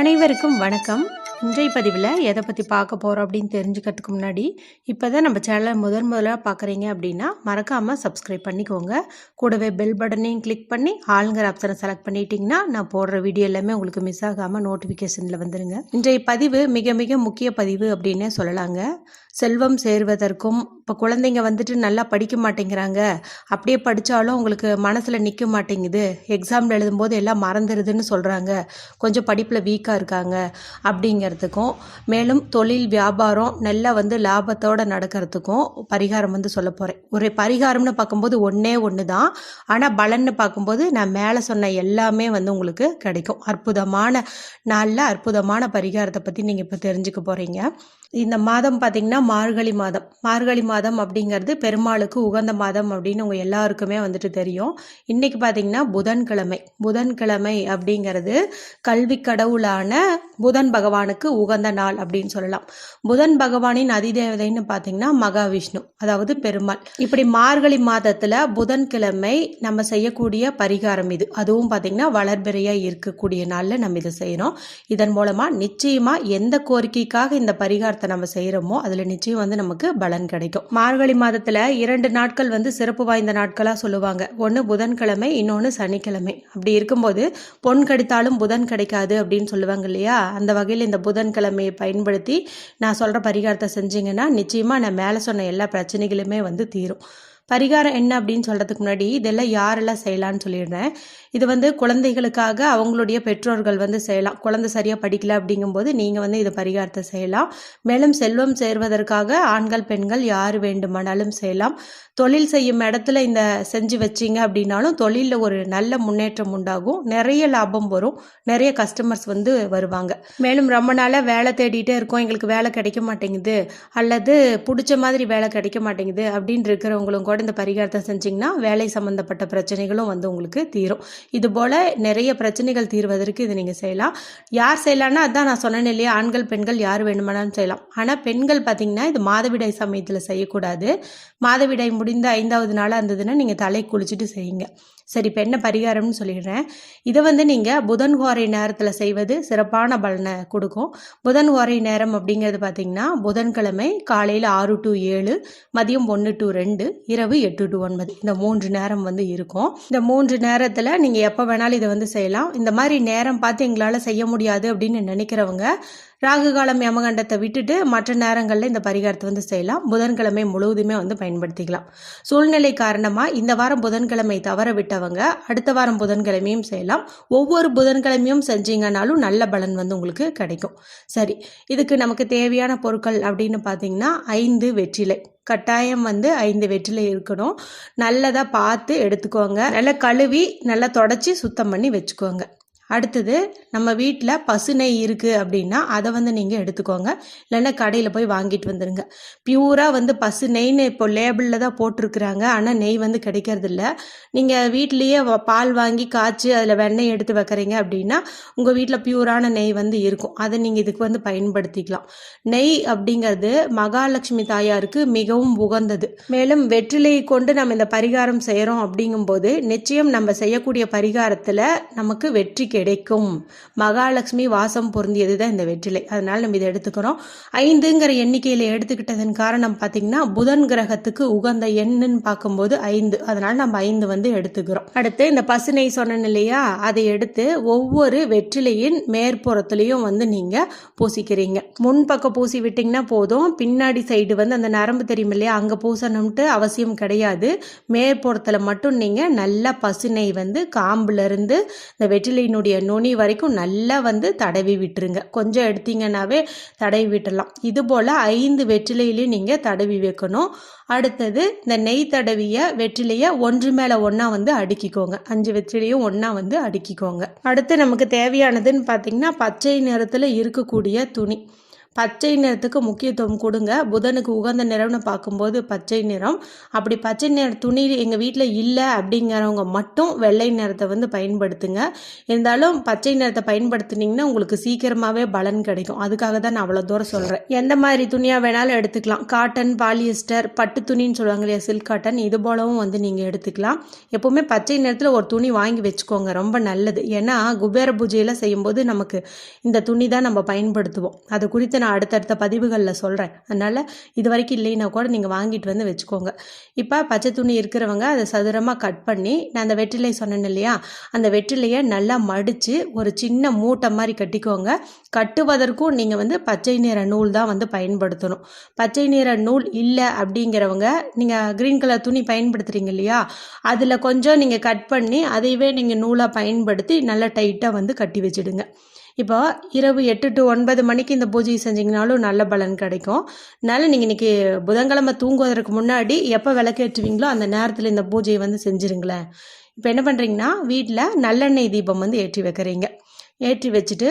அனைவருக்கும் வணக்கம். இன்றைய பதிவில் எதை பற்றி பார்க்க போகிறோம் அப்படின்னு தெரிஞ்சுக்கிறதுக்கு முன்னாடி இப்போ தான் நம்ம சேனலை முதன் முதலாக பார்க்குறீங்க அப்படின்னா மறக்காமல் சப்ஸ்கிரைப் பண்ணிக்கோங்க. கூடவே பெல் பட்டனையும் கிளிக் பண்ணி ஆளுங்கிற ஆப்ஷனை செலக்ட் பண்ணிட்டீங்கன்னா நான் போடுற வீடியோ எல்லாமே உங்களுக்கு மிஸ் ஆகாமல் நோட்டிஃபிகேஷனில் வந்துடுங்க இன்றைய பதிவு மிக மிக முக்கிய பதிவு அப்படின்னே சொல்லலாங்க. செல்வம் சேர்வதற்கும் இப்போ குழந்தைங்க வந்துட்டு நல்லா படிக்க மாட்டேங்கிறாங்க. அப்படியே படித்தாலும் உங்களுக்கு மனசில் நிற்க மாட்டேங்குது. எக்ஸாமில் எழுதும்போது எல்லாம் மறந்துடுதுன்னு சொல்கிறாங்க கொஞ்சம் படிப்பில் வீக்காக இருக்காங்க அப்படிங்கிறதுக்கும் மேலும் தொழில் வியாபாரம் நல்லா வந்து லாபத்தோடு நடக்கிறதுக்கும் பரிகாரம் வந்து சொல்ல போகிறேன் ஒரு பரிகாரம்னு பார்க்கும்போது ஒன்றே ஒன்று தான் ஆனால் பலன்னு பார்க்கும்போது நான் மேலே சொன்ன எல்லாமே வந்து உங்களுக்கு கிடைக்கும். அற்புதமான நாளில் அற்புதமான பரிகாரத்தை பற்றி நீங்கள் இப்போ தெரிஞ்சுக்க போகிறீங்க இந்த மாதம் பார்த்திங்கன்னா மார்கழி மாதம். மார்கழி மாதம் அப்படிங்கிறது பெருமாளுக்கு உகந்த மாதம் அப்படின்னு உங்கள் எல்லாருக்குமே வந்துட்டு தெரியும். இன்றைக்கி பார்த்திங்கன்னா புதன்கிழமை. புதன்கிழமை அப்படிங்கிறது கல்வி கடவுளான புதன் பகவானுக்கு உகந்த நாள் அப்படின்னு சொல்லலாம். புதன் பகவானின் அதிதேவதைன்னு பார்த்திங்கன்னா மகாவிஷ்ணு அதாவது பெருமாள். இப்படி மார்கழி மாதத்தில் புதன்கிழமை நம்ம செய்யக்கூடிய பரிகாரம் இது. அதுவும் பார்த்திங்கன்னா வளர்பிறையாக இருக்கக்கூடிய நாளில் நம்ம இதை செய்கிறோம் இதன் மூலமாக நிச்சயமாக எந்த கோரிக்கைக்காக இந்த பரிகாரத்தை நம்ம செய்கிறோமோ அதில் நிச்சயம் வந்து நமக்கு பலன் கிடைக்கும். மார்கழி மாதத்தில் இரண்டு நாட்கள் வந்து சிறப்பு வாய்ந்த நாட்களாக சொல்லுவாங்க. ஒன்று புதன்கிழமை இன்னொன்று சனிக்கிழமை. அப்படி இருக்கும்போது பொன் கடித்தாலும் புதன் கிடைக்காது அப்படின்னு சொல்லுவாங்க இல்லையா? அந்த வகையில் இந்த புதன்கிழமையை பயன்படுத்தி நான் சொல்கிற பரிகாரத்தை செஞ்சீங்கன்னா நிச்சயமாக நான் மேலே சொன்ன எல்லா பிரச்சனைகளுமே வந்து தீரும். பரிகாரம் என்ன அப்படின்னு சொல்கிறதுக்கு முன்னாடி இதெல்லாம் யாரெல்லாம் செய்யலான்னு சொல்லிடுறேன் இது வந்து குழந்தைகளுக்காக அவங்களுடைய பெற்றோர்கள் வந்து செய்யலாம். குழந்தை சரியாக படிக்கல அப்படிங்கும்போது நீங்கள் வந்து இது பரிகாரத்தை செய்யலாம். மேலும் செல்வம் சேர்வதற்காக ஆண்கள் பெண்கள் யார் வேண்டுமானாலும் செய்யலாம். தொழில் செய்யும் இடத்துல இந்த செஞ்சு வச்சிங்க அப்படின்னாலும் தொழிலில் ஒரு நல்ல முன்னேற்றம் உண்டாகும். நிறைய லாபம் வரும். நிறைய கஸ்டமர்ஸ் வந்து வருவாங்க. மேலும் ரொம்ப நாளாக வேலை தேடிட்டே இருக்கோம். எங்களுக்கு வேலை கிடைக்க மாட்டேங்குது. அல்லது பிடிச்ச மாதிரி வேலை கிடைக்க மாட்டேங்குது அப்படின்னு இருக்கிறவங்களும் கூட இந்த பரிகாரத்தை செஞ்சிங்கன்னா வேலை சம்மந்தப்பட்ட பிரச்சனைகளும் வந்து உங்களுக்கு தீரும். இது போல் நிறைய பிரச்சனைகள் தீர்வதற்கு இது நீங்கள் செய்யலாம். யார் செய்யலாம்னா அதான் நான் சொன்னேன் இல்லையா? ஆண்கள் பெண்கள் யார் வேணுமானாலும் செய்யலாம். ஆனால் பெண்கள் பார்த்தீங்கன்னா இது மாதவிடாய் சமயத்தில் செய்யக்கூடாது. மாதவிடாய் முடிந்த ஐந்தாவது நாளாக இருந்ததுன்னா நீங்கள் தலை குளிச்சுட்டு செய்யுங்க. சரி இப்போ என்ன பரிகாரம்னு சொல்லிடுறேன். இதை வந்து நீங்கள் புதன் ஹோரை நேரத்தில் செய்வது சிறப்பான பலனை கொடுக்கும். புதன் ஹோரை நேரம் அப்படிங்கிறது பார்த்தீங்கன்னா புதன்கிழமை காலையில் ஆறு டு ஏழு மதியம் ஒன்று டு ரெண்டு இரவு எட்டு டு ஒன்பது. இந்த மூன்று நேரம் வந்து இருக்கும். இந்த மூன்று நேரத்தில் நீங்கள் எப்போ வேணாலும் இதை வந்து செய்யலாம். இந்த மாதிரி நேரம் பார்த்து எங்களால் செய்ய முடியாது அப்படின்னு நினைக்கிறவங்க ராகு காலம் யமகண்டத்தை விட்டுட்டு மற்ற நேரங்களில் இந்த பரிகாரத்தை வந்து செய்யலாம். புதன்கிழமை முழுவதுமே வந்து பயன்படுத்திக்கலாம். சூழ்நிலை காரணமாக இந்த வாரம் புதன்கிழமை தவற விட்டவங்க அடுத்த வாரம் புதன்கிழமையும் செய்யலாம். ஒவ்வொரு புதன்கிழமையும் செஞ்சீங்கனாலும் நல்ல பலன் வந்து உங்களுக்கு கிடைக்கும். சரி இதுக்கு நமக்கு தேவையான பொருட்கள் அப்படின்னு பார்த்தீங்கன்னா ஐந்து வெற்றிலை. கட்டாயம் வந்து ஐந்து வெற்றிலை இருக்கணும். நல்லதாக பார்த்து எடுத்துக்கோங்க. நல்லா கழுவி நல்லா தொடச்சி சுத்தம் பண்ணி வச்சுக்கோங்க. அடுத்தது நம்ம வீட்டில் பசு நெய் இருக்குது அப்படின்னா அதை வந்து நீங்கள் எடுத்துக்கோங்க. இல்லைன்னா கடையில் போய் வாங்கிட்டு வந்துடுங்க பியூராக வந்து பசு நெய்ன்னு இப்போ லேபிளில் தான் போட்டிருக்குறாங்க. ஆனால் நெய் வந்து கிடைக்கிறதில்ல. நீங்கள் வீட்லேயே பால் வாங்கி காய்ச்சி அதில் வெண்ணெய் எடுத்து வைக்கிறீங்க அப்படின்னா உங்கள் வீட்டில் பியூரான நெய் வந்து இருக்கும். அதை நீங்கள் இதுக்கு வந்து பயன்படுத்திக்கலாம். நெய் அப்படிங்கிறது மகாலட்சுமி தாயாருக்கு மிகவும் உகந்தது. மேலும் வெற்றிலையை கொண்டு நம்ம இந்த பரிகாரம் செய்கிறோம் அப்படிங்கும்போது நிச்சயம் நம்ம செய்யக்கூடிய பரிகாரத்தில் நமக்கு வெற்றி கிடைக்கும். மகாலட்சுமி வாசம் பொருந்தியது தான் இந்த வெற்றிலை. அதனால் நம்ம இதை எடுத்துக்கிறோம். ஐந்துங்கிற எண்ணிக்கையில் எடுத்துக்கிட்டதன் காரணம் பார்த்தீங்கன்னா புதன் கிரகத்துக்கு உகந்த எண்ணுன்னு பார்க்கும்போது ஐந்து. அதனால் நம்ம ஐந்து வந்து எடுத்துக்கிறோம். அடுத்து இந்த பசுனை சொன்னேன் இல்லையா? அதை எடுத்து ஒவ்வொரு வெற்றிலையின் மேற்புறத்துலேயும் வந்து நீங்கள் பூசிக்கிறீங்க. முன்பக்கம் பூசி விட்டிங்கன்னா போதும். பின்னாடி சைடு வந்து அந்த நரம்பு தெரியும் இல்லையா? அங்கே பூசணும்ட்டு அவசியம் கிடையாது. மேற்புறத்தில் மட்டும் நீங்கள் நல்லா பசுனை வந்து காம்புலேருந்து இந்த வெற்றிலையினுடைய நுனி வரைக்கும் நல்லா வந்து தடவி விட்டுருங்க. கொஞ்சம் எடுத்தீங்கன்னாவே தடவி விட்டுடலாம் இது போல் ஐந்து வெற்றிலையிலையும் நீங்கள் தடவி வைக்கணும். அடுத்தது இந்த நெய் தடவிய வெற்றிலையை ஒன்று மேலே ஒன்றா வந்து அடுக்கிக்கோங்க. அஞ்சு வெற்றிலையும் ஒன்றா வந்து அடுக்கிக்கோங்க. அடுத்து நமக்கு தேவையானதுன்னு பார்த்தீங்கன்னா பச்சை நிறத்தில் இருக்கக்கூடிய துணி. பச்சை நிறத்துக்கு முக்கியத்துவம் கொடுங்க. புதனுக்கு உகந்த நிறம்னு பார்க்கும்போது பச்சை நிறம். அப்படி பச்சை நிற துணி எங்கள் வீட்டில் இல்லை அப்படிங்கிறவங்க மட்டும் வெள்ளை நிறத்தை வந்து பயன்படுத்துங்க. இருந்தாலும் பச்சை நிறத்தை பயன்படுத்தினீங்கன்னா உங்களுக்கு சீக்கிரமாகவே பலன் கிடைக்கும். அதுக்காக தான் நான் அவ்வளோ தூரம் சொல்கிறேன் எந்த மாதிரி துணியாக வேணாலும் எடுத்துக்கலாம். காட்டன் பாலியஸ்டர் பட்டு துணின்னு சொல்லுவாங்க இல்லையா சில்க் காட்டன் இது போலவும் வந்து நீங்கள் எடுத்துக்கலாம். எப்போவுமே பச்சை நிறத்தில் ஒரு துணி வாங்கி வச்சுக்கோங்க. ரொம்ப நல்லது. ஏன்னா குபேர பூஜையில் செய்யும்போது நமக்கு இந்த துணி தான் நம்ம பயன்படுத்துவோம். அது குறித்து நான் அடுத்தடுத்த பதிவுகளில் சொல்கிறேன் அதனால் இது வரைக்கும் இல்லைன்னா கூட நீங்கள் வாங்கிட்டு வந்து வச்சுக்கோங்க. இப்போ பச்சை துணி இருக்கிறவங்க அதை சதுரமாக கட் பண்ணி நான் அந்த வெற்றிலை சொன்னேன் இல்லையா? அந்த வெற்றிலையை நல்லா மடித்து ஒரு சின்ன மூட்டை மாதிரி கட்டிக்கோங்க. கட்டுவதற்கும் நீங்கள் வந்து பச்சை நிற நூல் தான் வந்து பயன்படுத்தணும். பச்சை நிற நூல் இல்லை அப்படிங்கிறவங்க நீங்கள் க்ரீன் கலர் துணி பயன்படுத்துகிறீங்க இல்லையா? அதில் கொஞ்சம் நீங்கள் கட் பண்ணி அதையவே நீங்கள் நூலாக பயன்படுத்தி நல்லா டைட்டாக வந்து கட்டி வச்சுடுங்க. இப்போ இரவு எட்டு டு ஒன்பது மணிக்கு இந்த பூஜையை செஞ்சிங்கனாலும் நல்ல பலன் கிடைக்கும். அதனால் நீங்கள் இன்றைக்கி புதன்கிழமை தூங்குவதற்கு முன்னாடி எப்போ விளக்கேற்றுவீங்களோ அந்த நேரத்தில் இந்த பூஜையை வந்து செஞ்சுருங்களேன். இப்போ என்ன பண்ணுறீங்கன்னா வீட்டில் நல்லெண்ணெய் தீபம் வந்து ஏற்றி வைக்கிறீங்க. ஏற்றி வச்சுட்டு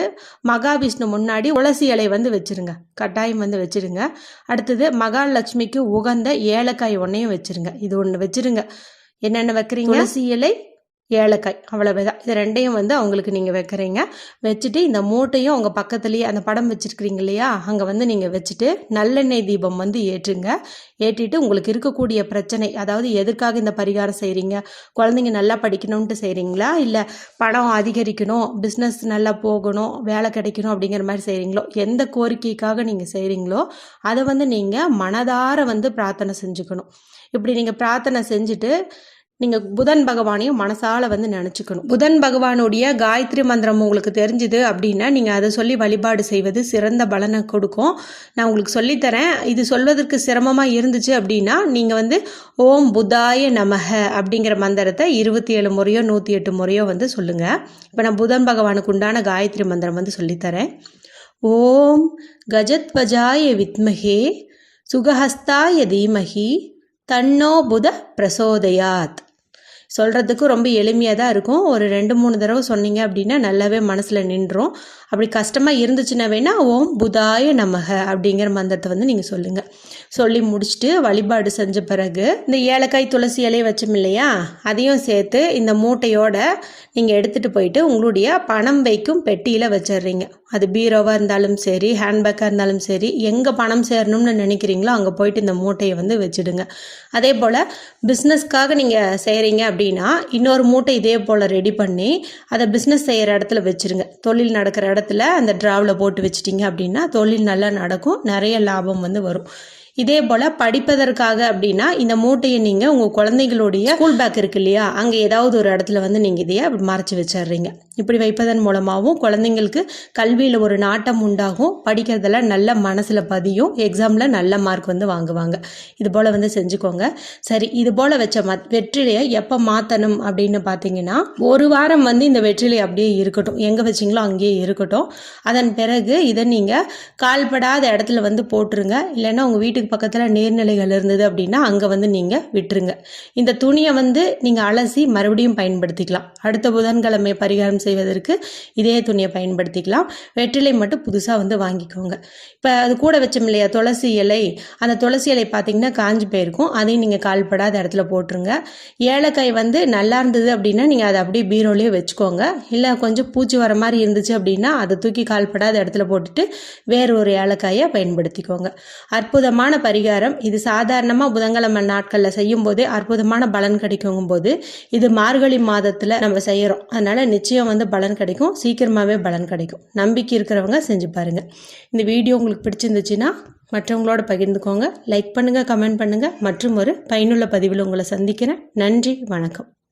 மகாவிஷ்ணு முன்னாடி உளசி இலை வந்து வச்சுருங்க. கட்டாயம் வந்து வச்சுருங்க. அடுத்தது மகாலட்சுமிக்கு உகந்த ஏலக்காய் ஒன்றையும் வச்சுருங்க. இது ஒன்று வச்சுருங்க. என்னென்ன வைக்கிறீங்க? துளசி இலை ஏலக்காய் அவ்வளவுதான். இது ரெண்டையும் வந்து அவங்களுக்கு நீங்கள் வைக்கிறீங்க. வச்சுட்டு இந்த மூட்டையும் உங்கள் பக்கத்துலேயே அந்த படம் வச்சுருக்கிறீங்க இல்லையா அங்கே வந்து நீங்கள் வச்சுட்டு நல்லெண்ணெய் தீபம் வந்து ஏற்றுங்க. ஏற்றிட்டு உங்களுக்கு இருக்கக்கூடிய பிரச்சனை அதாவது எதுக்காக இந்த பரிகாரம் செய்கிறீங்க குழந்தைங்க நல்லா படிக்கணும்ன்ட்டு செய்கிறீங்களா இல்லை பணம் அதிகரிக்கணும் பிஸ்னஸ் நல்லா போகணும் வேலை கிடைக்கணும் அப்படிங்கிற மாதிரி செய்கிறீங்களோ எந்த கோரிக்கைக்காக நீங்கள் செய்கிறீங்களோ அதை வந்து நீங்கள் மனதார வந்து பிரார்த்தனை செஞ்சுக்கணும். இப்படி நீங்கள் பிரார்த்தனை செஞ்சுட்டு நீங்கள் புதன் பகவானையும் மனசால வந்து நினச்சிக்கணும். புதன் பகவானுடைய காயத்ரி மந்திரம் உங்களுக்கு தெரிஞ்சுது அப்படின்னா நீங்கள் அதை சொல்லி வழிபாடு செய்வது சிறந்த பலனை கொடுக்கும். நான் உங்களுக்கு சொல்லித்தரேன். இது சொல்வதற்கு சிரமமாக இருந்துச்சு அப்படின்னா நீங்கள் வந்து ஓம் புதாய நமக அப்படிங்கிற மந்திரத்தை இருபத்தி ஏழு முறையோ நூற்றி எட்டு முறையோ வந்து சொல்லுங்கள் இப்போ நான் புதன் பகவானுக்கு உண்டான காயத்ரி மந்திரம் வந்து சொல்லித்தரேன். ஓம் கஜத்வஜாய வித்மகே சுகஹஸ்தாய தீமகி தன்னோ புத பிரசோதயாத். சொல்கிறதுக்கு ரொம்ப எளிமையாக தான் இருக்கும். ஒரு ரெண்டு மூணு தடவை சொன்னீங்க அப்படின்னா நல்லாவே மனசில் நின்றோம் அப்படி கஷ்டமாக இருந்துச்சுன்னா வேணால் ஓம் புதாய நமக அப்படிங்கிற மந்திரத்தை வந்து நீங்கள் சொல்லுங்கள் சொல்லி முடிச்சுட்டு வழிபாடு செஞ்ச பிறகு இந்த ஏலக்காய் துளசி இலையை வச்சோம் இல்லையா? அதையும் சேர்த்து இந்த மூட்டையோட நீங்கள் எடுத்துகிட்டு போயிட்டு உங்களுடைய பணம் வைக்கும் பெட்டியில் வச்சிடுறீங்க. அது பீரோவாக இருந்தாலும் சரி ஹேண்ட்பேக்காக இருந்தாலும் சரி எங்கே பணம் சேரணும்னு நினைக்கிறீங்களோ அங்கே போயிட்டு இந்த மூட்டையை வந்து வச்சுடுங்க. அதே போல் பிஸ்னஸ்க்காக நீங்கள் செய்கிறீங்க அப்படின்னா இன்னொரு மூட்டை இதே போல் ரெடி பண்ணி அதை பிஸ்னஸ் செய்கிற இடத்துல வச்சுருங்க தொழில் நடக்கிற இடத்துல அந்த ட்ராவில் போட்டு வச்சிட்டிங்க அப்படின்னா தொழில் நல்லா நடக்கும் நிறைய லாபம் வந்து வரும். இதே போல் படிப்பதற்காக அப்படின்னா இந்த மூட்டையை நீங்கள் உங்கள் குழந்தைகளுடைய ஸ்கூல் பேக் இருக்கு இல்லையா? அங்கே ஏதாவது ஒரு இடத்துல வந்து நீங்கள் இதையே மறைச்சி வச்சிடுறீங்க. இப்படி வைப்பதன் மூலமாகவும் குழந்தைங்களுக்கு கல்வியில் ஒரு நாட்டம் உண்டாகும். படிக்கிறதெல்லாம் நல்ல மனசில் பதியும். எக்ஸாமில் நல்ல மார்க் வந்து வாங்குவாங்க. இது போல் வந்து செஞ்சுக்கோங்க. சரி இது போல் வச்ச மத் வெற்றிலையை எப்போ மாற்றணும் அப்படின்னு பார்த்தீங்கன்னா ஒரு வாரம் வந்து இந்த வெற்றிலை அப்படியே இருக்கட்டும். எங்கே வச்சிங்களோ அங்கேயே இருக்கட்டும். அதன் பிறகு இதை நீங்கள் கால்படாத இடத்துல வந்து போட்டுருங்க. இல்லைன்னா உங்கள் வீட்டுக்கு பக்கத்தில் நீர்நிலைகள் இருந்தது அப்படின்னா அங்கே வந்து நீங்கள் விட்டுருங்க. இந்த துணியை வந்து நீங்கள் அலசி மறுபடியும் பயன்படுத்திக்கலாம். அடுத்த புதன்கிழமை பரிகாரம் செய்வதற்கு இதே துணியை பயன்படுத்திக்கலாம். வெற்றிலை மட்டும் புதுசாக வந்து வாங்கிக்கோங்க. இப்போ அது கூட வச்சோம் இல்லையா? துளசி இலை. அந்த துளசி இலை பார்த்தீங்கன்னா காஞ்சி போயிருக்கும். அதையும் நீங்கள் கால்படாத இடத்துல போட்டுருங்க. ஏலக்காய் வந்து நல்லா இருந்தது அப்படின்னா நீங்கள் அதை அப்படியே பீரோலேயே வச்சுக்கோங்க. இல்லை கொஞ்சம் பூச்சி வர மாதிரி இருந்துச்சு அப்படின்னா அதை தூக்கி கால்படாத இடத்துல போட்டுட்டு வேறு ஒரு ஏலக்காயை பயன்படுத்திக்கோங்க. அற்புதமான பரிகாரம். இது சாதாரணமாக புதன்கிழமை நாட்களில் செய்யும் போதே அற்புதமான பலன் கிடைக்கும் போது இது மார்கழி மாதத்தில் நம்ம செய்கிறோம் அதனால் நிச்சயம் வந்து பலன் கிடைக்கும். சீக்கிரமாகவே பலன் கிடைக்கும். நம்பிக்கை இருக்கிறவங்க செஞ்சு பாருங்கள் இந்த வீடியோ உங்களுக்கு பிடிச்சிருந்துச்சுன்னா மற்றவங்களோட பகிர்ந்துக்கோங்க. லைக் பண்ணுங்கள் கமெண்ட் பண்ணுங்கள் மற்றும் ஒரு பயனுள்ள பதிவில் உங்களை சந்திக்கிறேன். நன்றி வணக்கம்.